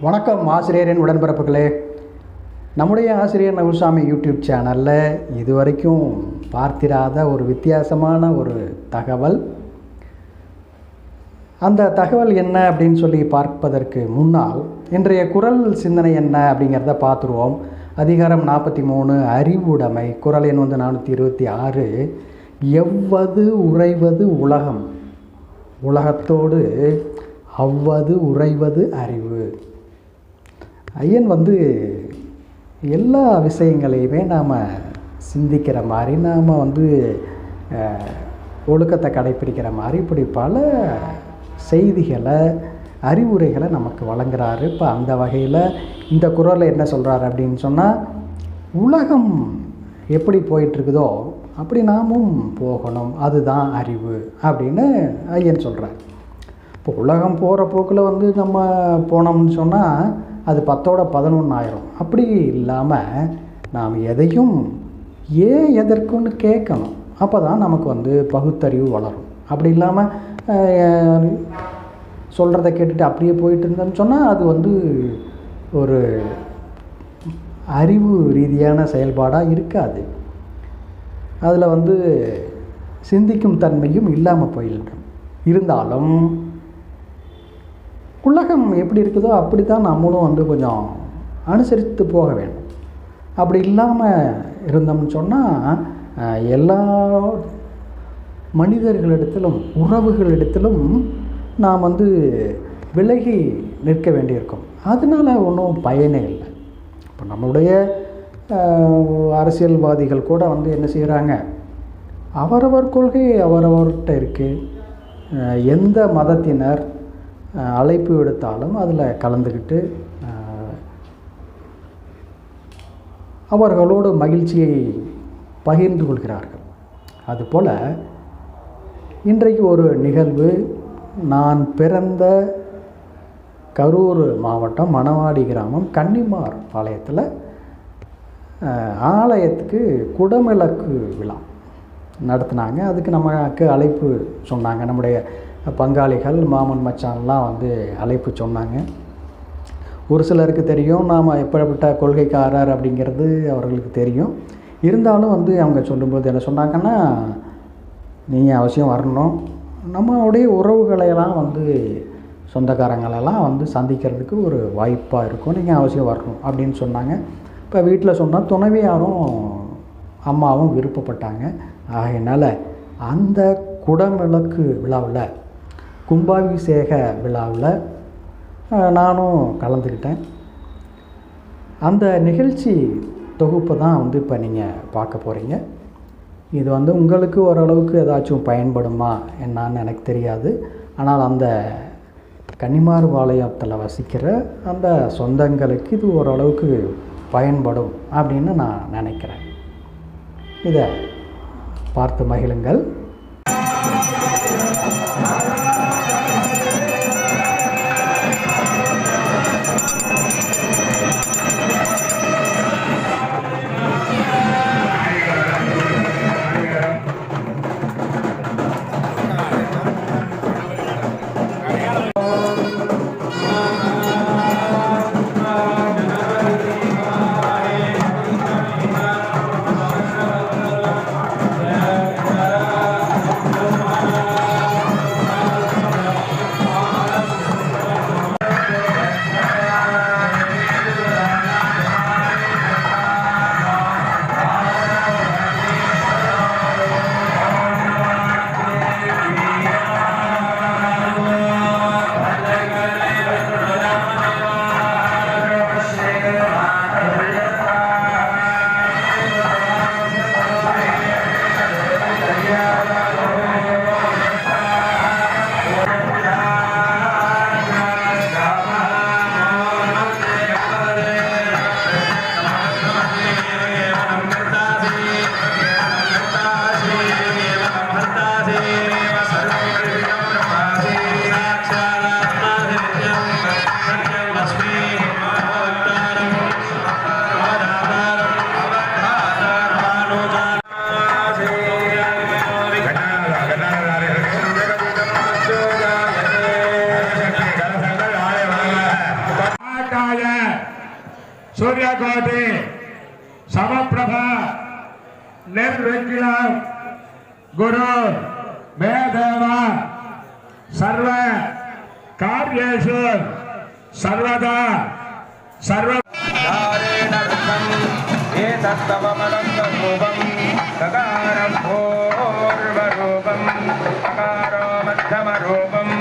வணக்கம் ஆசிரியரின் உடன்பிறப்புகளே. நம்முடைய ஆசிரியர் நகுல்சாமி யூடியூப் சேனலில் இதுவரைக்கும் பார்த்திராத ஒரு வித்தியாசமான ஒரு தகவல். அந்த தகவல் என்ன அப்படின்னு சொல்லி பார்ப்பதற்கு முன்னால் இன்றைய குரல் சிந்தனை என்ன அப்படிங்கிறத பார்த்துருவோம். அதிகாரம் நாற்பத்தி மூணு அறிவுடைமை. குரல் எண் வந்து நானூற்றி இருபத்தி ஆறு. எவ்வது உறைவது உலகம்? உலகத்தோடு அவ்வது உறைவது அறிவு. ஐயன் வந்து எல்லா விஷயங்களையுமே நாம் சிந்திக்கிற மாதிரி நாம் வந்து ஒழுக்கத்தை கடைப்பிடிக்கிற மாதிரி இப்படி பல செய்திகளை அறிவுரைகளை நமக்கு வழங்குறாரு. இப்போ அந்த வகையில் இந்த குரலில் என்ன சொல்கிறாரு அப்படின்னு சொன்னால் உலகம் எப்படி போயிட்டுருக்குதோ அப்படி நாமும் போகணும். அதுதான் அறிவு அப்படின்னு ஐயன் சொல்கிறார் இப்போ உலகம் போகிற போக்கில் வந்து நம்ம போனோம்னு சொன்னால் அது பத்தோட பதினொன்றாயிரம் அப்படி இல்லாமல் நாம் எதையும் ஏன் எதற்குன்னு கேட்கணும். அப்போ தான் நமக்கு வந்து பகுத்தறிவு வளரும். அப்படி இல்லாமல் சொல்கிறத கேட்டுட்டு அப்படியே போயிட்டு இருந்தோம்னு சொன்னால் அது வந்து ஒரு அறிவு ரீதியான செயல்பாடாக இருக்காது. அதில் வந்து சிந்திக்கும் தன்மையும் இல்லாமல் போயிடும் இருந்தாலும் உலகம் எப்படி இருக்குதோ அப்படி தான் நம்மளும் வந்து கொஞ்சம் அனுசரித்து போக வேண்டும். அப்படி இல்லாமல் இருந்தோம்னு சொன்னால் எல்லா மனிதர்களிடத்திலும் உறவுகளிடத்திலும் நாம் வந்து விலகி நிற்க வேண்டியிருக்கும். அதனால ஒன்றும் பயனே இல்லை. இப்போ நம்மளுடைய அரசியல்வாதிகள் கூட வந்து என்ன செய்கிறாங்க அவரவர் கொள்கை அவரவர்கிட்ட இருக்குது எந்த மதத்தினர் அழைப்பு விடுத்தாலும் அதில் கலந்துக்கிட்டு அவர்களோடு மகிழ்ச்சியை பகிர்ந்து கொள்கிறார்கள். அதுபோல் இன்றைக்கு ஒரு நிகழ்வு நான் பிறந்த கரூர் மாவட்டம் மணவாடி கிராமம் கன்னிமார் பாளையத்தில் ஆலயத்துக்கு குடமிளக்கு விழா நடத்துனாங்க. அதுக்கு நமக்கு அழைப்பு சொன்னாங்க. நம்முடைய பங்காளிகள் மாமன் மச்சான்லாம் வந்து அழைப்பு சொன்னாங்க. ஒரு சிலருக்கு தெரியும் நாம் எப்படிப்பட்ட கொள்கைக்காரர் அப்படிங்கிறது அவர்களுக்கு தெரியும். இருந்தாலும் வந்து அவங்க சொல்லும்போது என்ன சொன்னாங்கன்னா நீங்கள் அவசியம் வரணும். நம்மளுடைய உறவுகளையெல்லாம் வந்து சொந்தக்காரங்களெல்லாம் வந்து சந்திக்கிறதுக்கு ஒரு வாய்ப்பாக இருக்கும். நீங்கள் அவசியம் வரணும். அப்படின்னு சொன்னாங்க. இப்போ வீட்டில் சொன்னால் துணைவியாரும் அம்மாவும் விருப்பப்பட்டாங்க. ஆகையினால் அந்த குடமிளக்கு விழாவில் கும்பாபிஷேக விழாவில் நானும் கலந்துக்கிட்டேன். அந்த நிகழ்ச்சி தொகுப்பை தான் வந்து இப்போ நீங்கள் பார்க்க போகிறீங்க. இது வந்து உங்களுக்கு ஓரளவுக்கு ஏதாச்சும் பயன்படுமா என்னான்னு எனக்கு தெரியாது. ஆனால் அந்த கன்னிமார் பாளையத்தில் வசிக்கிற அந்த சொந்தங்களுக்கு இது ஓரளவுக்கு பயன்படும் அப்படின்னு நான் நினைக்கிறேன். இதை பார்த்து மகிழுங்கள். குரு மேதேவா சர்வ காரியேஷு சர்வதா சர்வ ஏதத்தவமலங்கூபம் ககாரம் பூர்வரூபம் அகாரோ மத்தமரூபம்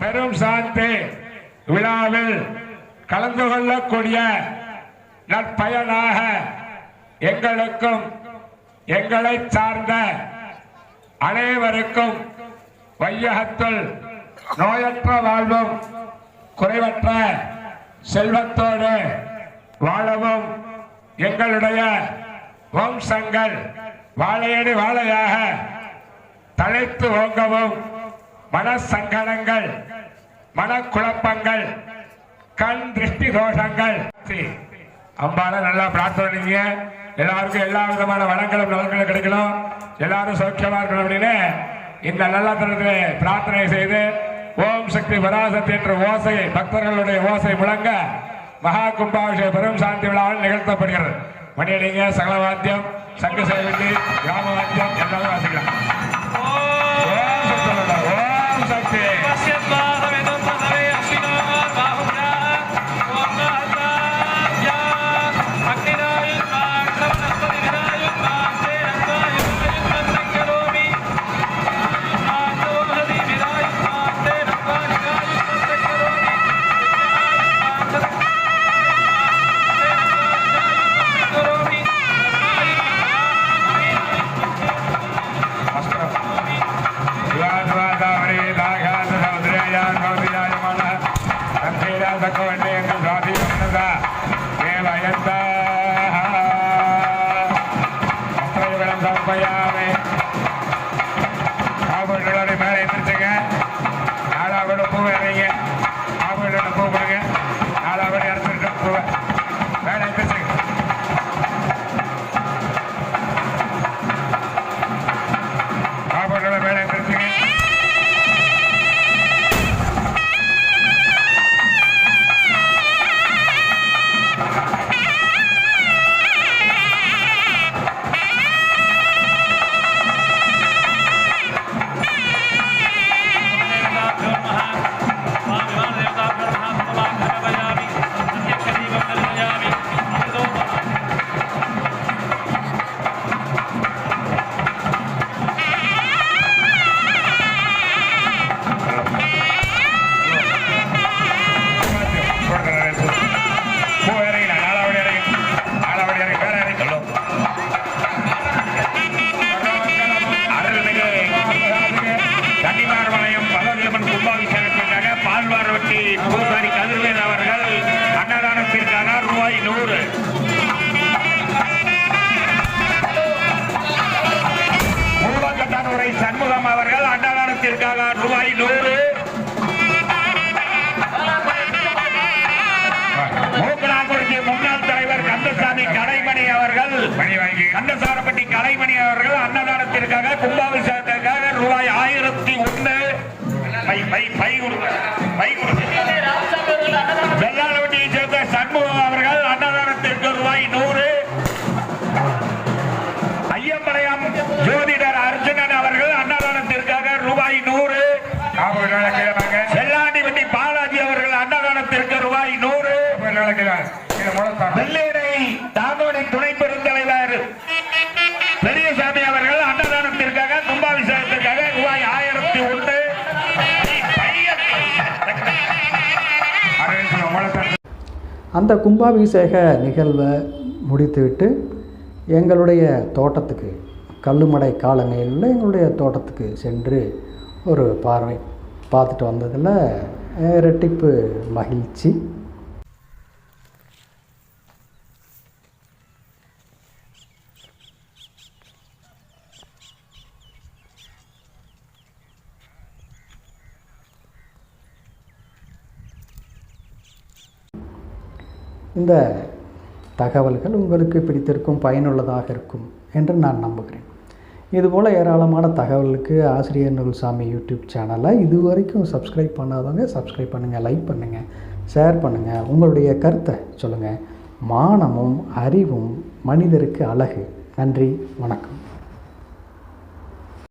பெரும் சாந்தி விழாவில் கலந்து கொள்ளக்கூடிய நற்பயனாக எங்களுக்கும் எங்களை சார்ந்த அனைவருக்கும் வையகத்தில் நோயற்ற வாழ்வும் குறைவற்ற செல்வத்தோடு வாழவும் எங்களுடைய வம்சங்கள் வாழையடி வாழையாக தழைத்து ஓங்கவும் மனசங்கடங்கள் மனக்குழப்பங்கள் கண் திருஷ்டி தோஷங்கள். அம்பால நல்லா பிரார்த்தனை எல்லாருக்கும் எல்லா விதமான வளங்களும் நலன்களும் கிடைக்கணும். எல்லாரும் சௌக்கியமா இருக்கணும் அப்படின்னு இந்த நல்ல தருணத்தில் பிரார்த்தனை செய்து ஓம் சக்தி பராசக்தி என்ற ஓசை பக்தர்களுடைய ஓசை முழங்க மகா கும்பாபிஷேக பெரும் சாந்தி விழாவில் நிகழ்த்தப்படுகிறது. மணியடிங்க சகல வாத்தியம் சங்க சேவை கிராம வாத்தியம் எல்லாமே வாசிக்கலாம். பூ அன்னசாரப்பட்டி கலைமணி அவர்கள் அன்னதானத்திற்காக கும்பாபிஷேகத்திற்காக ரூபாய் ஆயிரத்தி ஒன்று பை பை பை அந்த கும்பாபிஷேக நிகழ்வை முடித்துவிட்டு எங்களுடைய தோட்டத்துக்கு கல்லுமடை காலநிலையில் எங்களுடைய தோட்டத்துக்கு சென்று ஒரு பார்வை பார்த்துட்டு வந்ததில் ரெட்டிப்பு மகிழ்ச்சி. இந்த தகவல்கள் உங்களுக்கு பிடித்திருக்கும் பயனுள்ளதாக இருக்கும் என்று நான் நம்புகிறேன். இதுபோல் ஏராளமான தகவலுக்கு ஆசிரியர் நூல்சாமி யூடியூப் சேனலை இதுவரைக்கும் சப்ஸ்கிரைப் பண்ணாதவங்க சப்ஸ்கிரைப் பண்ணுங்கள் லைக் பண்ணுங்கள் ஷேர் பண்ணுங்கள் உங்களுடைய கருத்தை சொல்லுங்கள் மானமும் அறிவும் மனிதருக்கு அழகு. நன்றி வணக்கம்.